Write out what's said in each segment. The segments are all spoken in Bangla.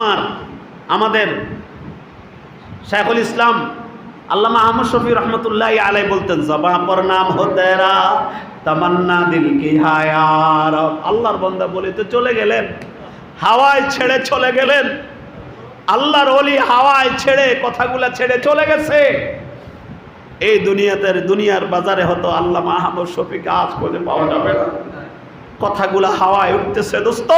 আমার, আমাদের শেখুল ইসলাম আল্লামা আহমদ শফি রহমতুল্লাহ আলাই বলতেন জবা পর নাম হো তেরা তামান্না দিল কি হায়ার আল্লাহর বন্দা বলে, তো চলে গেলেন, হাওয়ায় ছেড়ে চলে গেলেন। আল্লাহর অলি হাওয়ায় ছেড়ে, কথাগুলা ছেড়ে চলে গেছে। এই দুনিয়াতে, দুনিয়ার বাজারে হতো আল্লাহ আহমদ শফিকে আজ করে পাওয়া যাবে না। কথাগুলো হাওয়ায় উঠতেছে, দোস্ত।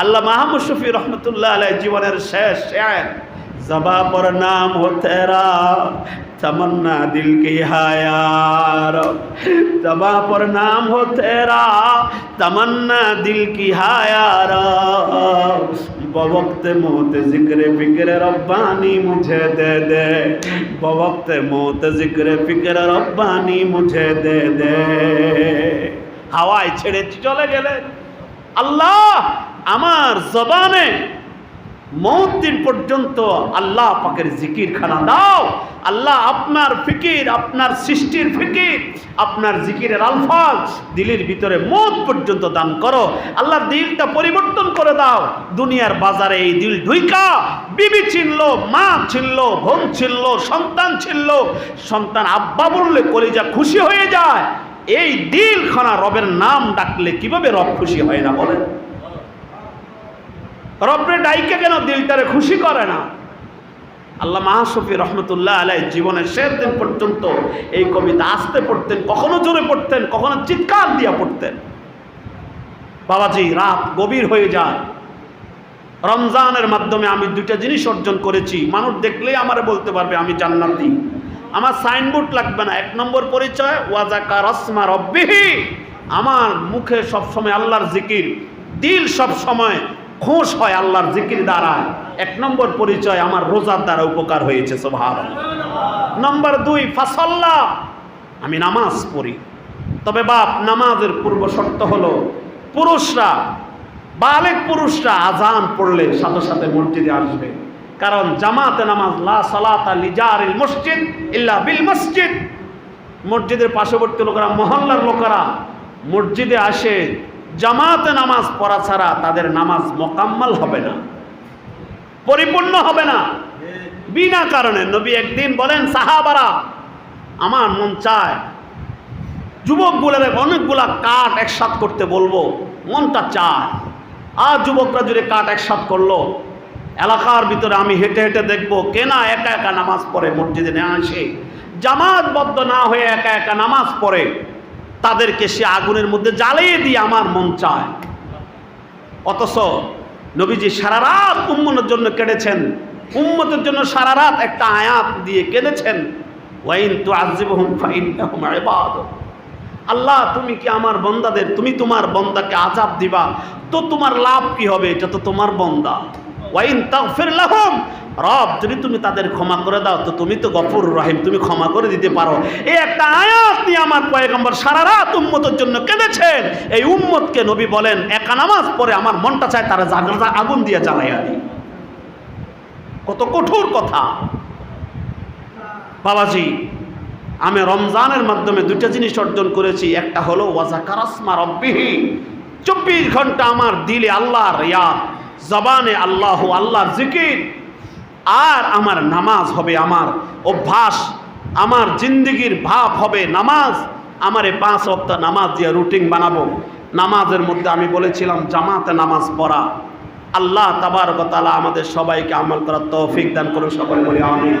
আল্লাহ মাহমুদ শফি রহমতুল্লাহ আলাই জীবনের শেষ শেয়ার জবা পর নাম হতেরা তেরা তমন্না দিল হায়ার। জবা পর নাম হতেরা তমন্না দিল কি হায়ার। ববক্ত মোত জিক্রে ফিক্রে রব্বানি মুঝে দে দে। ববক্ত মোত জিক্রে ফিক্রে রব্বানি মুঝে দে দে। হাওয়ায় ছেড়ে চলে গেলে আল্লাহ! আমার জবানে মৌত দিন পর্যন্ত আল্লাহ পাকের জিকির খানা দাও। আল্লাহ আপনার ফিকির, আপনার সৃষ্টির ফিকির, আপনার জিকিরের আলফাজ দিলের ভিতরে মত পর্যন্ত দান করো। আল্লাহ দিলটা পরিবর্তন করে দাও। দুনিয়ার বাজারে এই দিল ঢুইকা, বিবি ছিনল, মা ছিনল, বোন ছিনল, সন্তান ছিনল। সন্তান আব্বা বললে কলিজা খুশি হয়ে যায়। এই দিল খানা রবের নাম ডাকলে কীভাবে রব খুশি হয় না বলেন? রবরে ডাইকে কেন দিলটারে খুশি করে না। আল্লাহ মাহাসফি রহমতুল্লাহ আলাই জীবনের শেষ দিন পর্যন্ত এই কবিতা আসতে পড়তেন, কখনো জোরে পড়তেন, কখনো চিৎকার দিয়া পড়তেন। বাবাজি, রাত গভীর হয়ে যায়। রমজানের মাধ্যমে আমি দুইটা জিনিস অর্জন করেছি। মানুষ দেখলেই আমার বলতে পারবে, আমি জান্নাতি। আমার সাইনবোর্ড লাগবে না। এক নম্বর পরিচয়, ওয়াজাকা রসমা রব্বিহি। আমার মুখে সবসময় আল্লাহর জিকির, দিল সব সময় খুশ হয় আল্লাহর জিকির দ্বারা এক নম্বর পরিচয় আমার রোজার দ্বারা উপকার হয়েছে সোভাব নম্বর দুই, ফাসল্লা। আমি নামাজ পড়ি। তবে বাপ, নামাজের পূর্ব শর্ত হলো পুরুষরা, বালেক পুরুষরা আজান পড়লে সাথে সাথে মসজিদে আসবে। কারণ জামাতে নামাজ, লা সালাতা লিজারিল মসজিদ ইল্লা বিল মসজিদ। মসজিদের পার্শ্ববর্তী লোকেরা, মহল্লার লোকেরা মসজিদে আসে জামাতে নামাজ পড়া ছাড়া তাদের নামাজ মোকাম্মল হবে না। পরিপূর্ণ হবে না। বিনা কারণে নবী একদিন বলেন, সাহাবারা, আমার মন চায় যুবকগুলোর অনেকগুলা কাঠ একসাথ করতে বলব, মনটা চায়। আর যুবকরা যদি কাঠ একসাথ করল, এলাকার ভিতরে আমি হেঁটে হেঁটে দেখব, কেনা একা একা নামাজ পড়ে, মসজিদে নিয়ে আসে জামাতবদ্ধ না হয়ে একা একা নামাজ পড়ে। তাদেরকে সে আগুনের মধ্যে জ্বালিয়ে দিয়ে আমার মন চায়। অথচ নবীজি সারা রাত উম্মনের জন্য কেটেছেন উম্মতের জন্য সারা রাত একটা আয়াত দিয়ে কেঁদেছেন। ওয়াইন তু আজিবহুম ইবাদ আল্লাহ, তুমি কি আমার বন্দাদের, তুমি তোমার বন্দাকে আজাব দিবা? তো তোমার লাভ কি হবে? এটা তো তোমার বন্দা। ওয়াইন তাগফির লাহুম। রব, যদি তুমি তাদের ক্ষমা করে দাও, তো তুমি তো গফুর রহিম, তুমি ক্ষমা করে দিতে পারো। এই একটা আয়াত নিয়ে আমার পয়গম্বর সারা রাত উম্মতের জন্য কেঁদেছেন। এই উম্মতকে নবী বলেন, একা নামাজ পরে আমার মনটা চায় তারা জাগা আগুন দিয়ে জ্বালাইয়া দিই কত কঠোর কথা। বাবাজি, আমি রমজানের মাধ্যমে দুইটা জিনিস অর্জন করেছি। একটা হলো ওয়াজাকারাসমা রব্বিহি। চব্বিশ ঘণ্টা আমার দিলে আল্লাহর ইয়াদ জবানে আল্লাহ আল্লাহর জিকির। আর আমার নামাজ হবে আমার অভ্যাস, আমার জিন্দগির ভাব হবে নামাজ। আমার এই পাঁচ সপ্তাহ নামাজ দিয়ে রুটিন বানাবো। নামাজের মধ্যে আমি বলেছিলাম, জামাতে নামাজ পড়া। আল্লাহ তাবার আমাদের সবাইকে আমার করার তৌফিক দান করুন, সকল বলি আমি